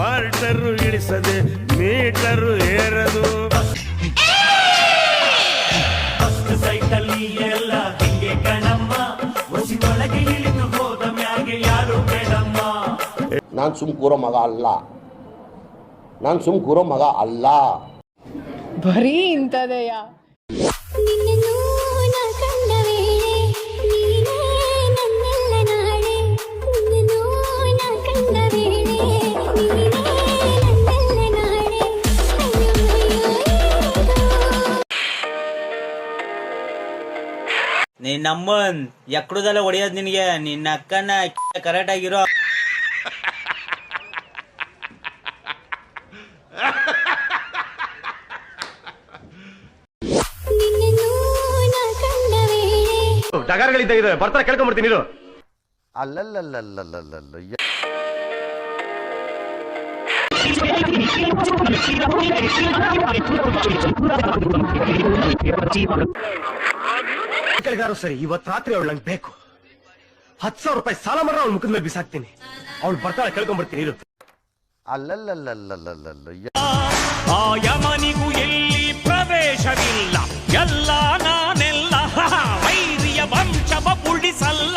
Quarter ಇಳಿಸದೆ metre ಏರದು. ನಾನ್ ಎಲ್ಲ ಹಿಂಗೆ ಕಣಮ್ಮ. ಒಸಿನೊಳಗೆ ಇಳಿದು ಹೋದ ಮ್ಯಾಗೆ ಯಾರು ಬೇಡಮ್ಮ? ನಾನು ಸುಮ್ ಕೂರೋ ಮಗ ಅಲ್ಲ. ನಾನು ಸುಮ್ ಕೂರೋ ಮಗ ಅಲ್ಲ. ಬರೀ ಇಂಥದೆಯಾ? ನಿನ್ನಮ್ಮನ್ ಎಕ್ಕಡದಲ್ಲ ಹೊಡೆಯೋದ್ ನಿನಗೆ. ನಿನ್ನ ಅಕ್ಕನ ಕರೆಕ್ಟ್ ಆಗಿರೋ ನಿನ್ನನ್ನು ನಾ ಕಂಡ ವೇಳೆ ಡಗಾರಗಳಿದ್ದ ಬರ್ತಾರೆ ಕೇಳ್ಕೊಂಡ್ಬಿಡ್ತೀನಿ ಇದು ಅಲ್ಲಲ್ಲಲ್ಲಲ್ಲಲ್ಲಲ್ಲ ಸರಿ ಇವತ್ ರಾತ್ರಿ ಅವಳು ನಂಗೆ ಬೇಕು. ಹತ್ ಸಾವಿರ ರೂಪಾಯಿ ಸಾಲ ಮರ ಅವ್ಳ ಮುಖದ ಮೇಲೆ ಬಿಸಾಕ್ತೀನಿ. ಅವಳು ಬರ್ತಾಳೆ ಕೇಳ್ಕೊಂಡ್ಬರ್ತೀನಿ ಇರು. ಅಲ್ಲಲ್ಲಲ್ಲಲ್ಲಲ್ಲಲ್ಲ ಆ ಯಮನಿಗೂ ಎಲ್ಲಿ ಪ್ರವೇಶವಿಲ್ಲ? ಎಲ್ಲ ನಾನೆಲ್ಲ ವೈರಿಯ ವಂಶವ ಉಳಿಸಲ್ಲ.